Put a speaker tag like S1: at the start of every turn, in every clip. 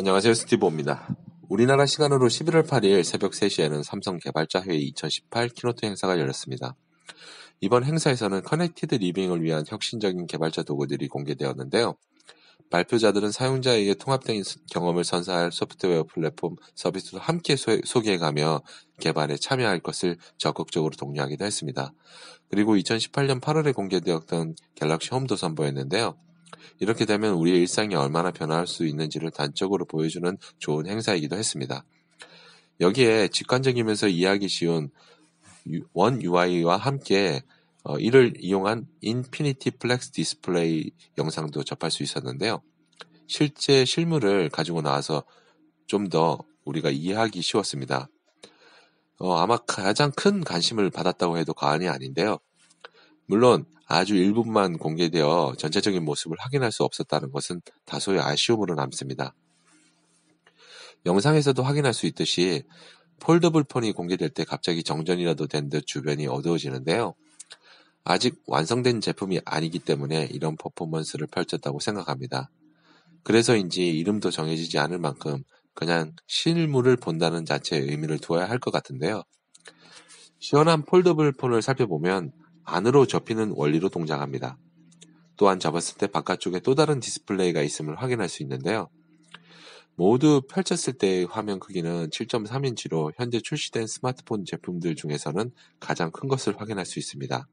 S1: 안녕하세요. 스티브입니다. 우리나라 시간으로 11월 8일 새벽 3시에는 삼성 개발자 회의 2018 키노트 행사가 열렸습니다. 이번 행사에서는 커넥티드 리빙을 위한 혁신적인 개발자 도구들이 공개되었는데요. 발표자들은 사용자에게 통합된 경험을 선사할 소프트웨어 플랫폼 서비스도 함께 소개해가며 개발에 참여할 것을 적극적으로 독려하기도 했습니다. 그리고 2018년 8월에 공개되었던 갤럭시 홈도 선보였는데요. 이렇게 되면 우리의 일상이 얼마나 변화할 수 있는지를 단적으로 보여주는 좋은 행사이기도 했습니다. 여기에 직관적이면서 이해하기 쉬운 원 UI와 함께 어, 이를 이용한 인피니티 플렉스 디스플레이 영상도 접할 수 있었는데요. 실제 실물을 가지고 나와서 좀 더 우리가 이해하기 쉬웠습니다. 어, 아마 가장 큰 관심을 받았다고 해도 과언이 아닌데요. 물론 아주 일부만 공개되어 전체적인 모습을 확인할 수 없었다는 것은 다소의 아쉬움으로 남습니다. 영상에서도 확인할 수 있듯이 폴더블 폰이 공개될 때 갑자기 정전이라도 된 듯 주변이 어두워지는데요. 아직 완성된 제품이 아니기 때문에 이런 퍼포먼스를 펼쳤다고 생각합니다. 그래서인지 이름도 정해지지 않을 만큼 그냥 실물을 본다는 자체의 의미를 두어야 할 것 같은데요. 시원한 폴더블 폰을 살펴보면 안으로 접히는 원리로 동작합니다. 또한 접었을 때 바깥쪽에 또 다른 디스플레이가 있음을 확인할 수 있는데요. 모두 펼쳤을 때의 화면 크기는 7.3인치로 현재 출시된 스마트폰 제품들 중에서는 가장 큰 것을 확인할 수 있습니다.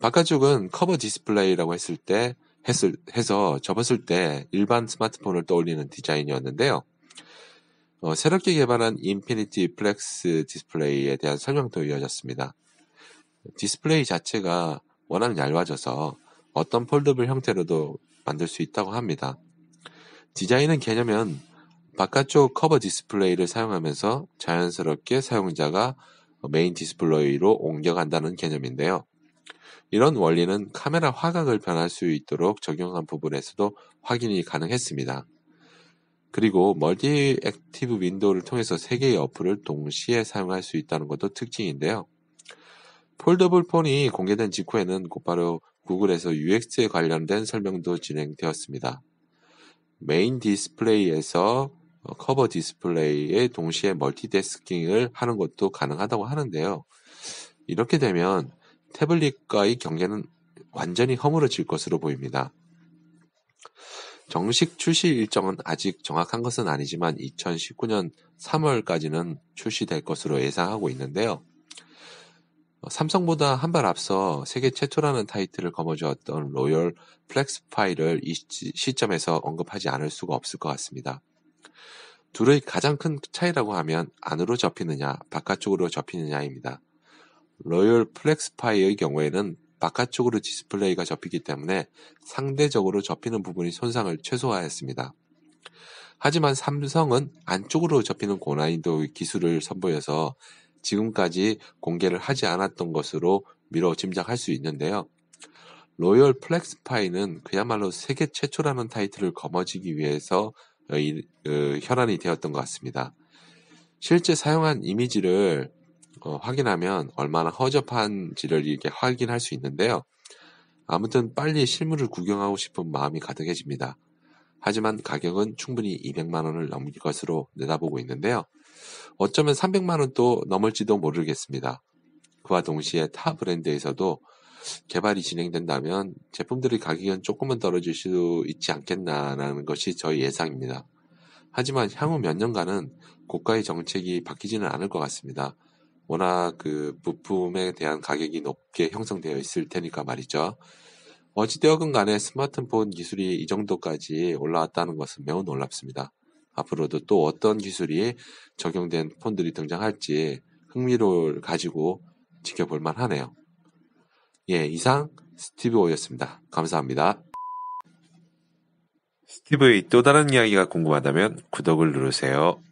S1: 바깥쪽은 커버 디스플레이라고 했을 때 했을, 해서 접었을 때 일반 스마트폰을 떠올리는 디자인이었는데요. 어, 새롭게 개발한 인피니티 플렉스 디스플레이에 대한 설명도 이어졌습니다. 디스플레이 자체가 워낙 얇아져서 어떤 폴더블 형태로도 만들 수 있다고 합니다. 디자인은 개념은 바깥쪽 커버 디스플레이를 사용하면서 자연스럽게 사용자가 메인 디스플레이로 옮겨간다는 개념인데요. 이런 원리는 카메라 화각을 변할 수 있도록 적용한 부분에서도 확인이 가능했습니다. 그리고 멀티 액티브 윈도우를 통해서 세 개의 어플을 동시에 사용할 수 있다는 것도 특징인데요. 폴더블 폰이 공개된 직후에는 곧바로 구글에서 UX에 관련된 설명도 진행되었습니다. 메인 디스플레이에서 커버 디스플레이에 동시에 멀티데스킹을 하는 것도 가능하다고 하는데요. 이렇게 되면 태블릿과의 경계는 완전히 허물어질 것으로 보입니다. 정식 출시 일정은 아직 정확한 것은 아니지만 2019년 3월까지는 출시될 것으로 예상하고 있는데요. 어, 삼성보다 한 발 앞서 세계 최초라는 타이틀을 거머쥐었던 로열 플렉스 파이를 이 시점에서 언급하지 않을 수가 없을 것 같습니다. 둘의 가장 큰 차이라고 하면 안으로 접히느냐, 바깥쪽으로 접히느냐입니다. 로열 플렉스 파이의 경우에는 바깥쪽으로 디스플레이가 접히기 때문에 상대적으로 접히는 부분이 손상을 최소화했습니다. 하지만 삼성은 안쪽으로 접히는 고난이도 기술을 선보여서 지금까지 공개를 하지 않았던 것으로 미뤄 짐작할 수 있는데요. 로열 플렉스파이는 그야말로 세계 최초라는 타이틀을 거머쥐기 위해서 어, 어, 혈안이 되었던 것 같습니다. 실제 사용한 이미지를 어, 확인하면 얼마나 허접한지를 이렇게 확인할 수 있는데요. 아무튼 빨리 실물을 구경하고 싶은 마음이 가득해집니다. 하지만 가격은 충분히 200만 원을 넘길 것으로 내다보고 있는데요. 어쩌면 300만 원도 넘을지도 모르겠습니다. 그와 동시에 타 브랜드에서도 개발이 진행된다면 제품들의 가격은 조금은 떨어질 수 있지 않겠나라는 것이 저희 예상입니다. 하지만 향후 몇 년간은 고가의 정책이 바뀌지는 않을 것 같습니다. 워낙 그 부품에 대한 가격이 높게 형성되어 있을 테니까 말이죠. 어찌되었건 간에 스마트폰 기술이 이 정도까지 올라왔다는 것은 매우 놀랍습니다. 앞으로도 또 어떤 기술이 적용된 폰들이 등장할지 흥미를 가지고 지켜볼 만하네요. 예, 이상 스티브 오였습니다. 감사합니다. 스티브의 또 다른 이야기가 궁금하다면 구독을 누르세요.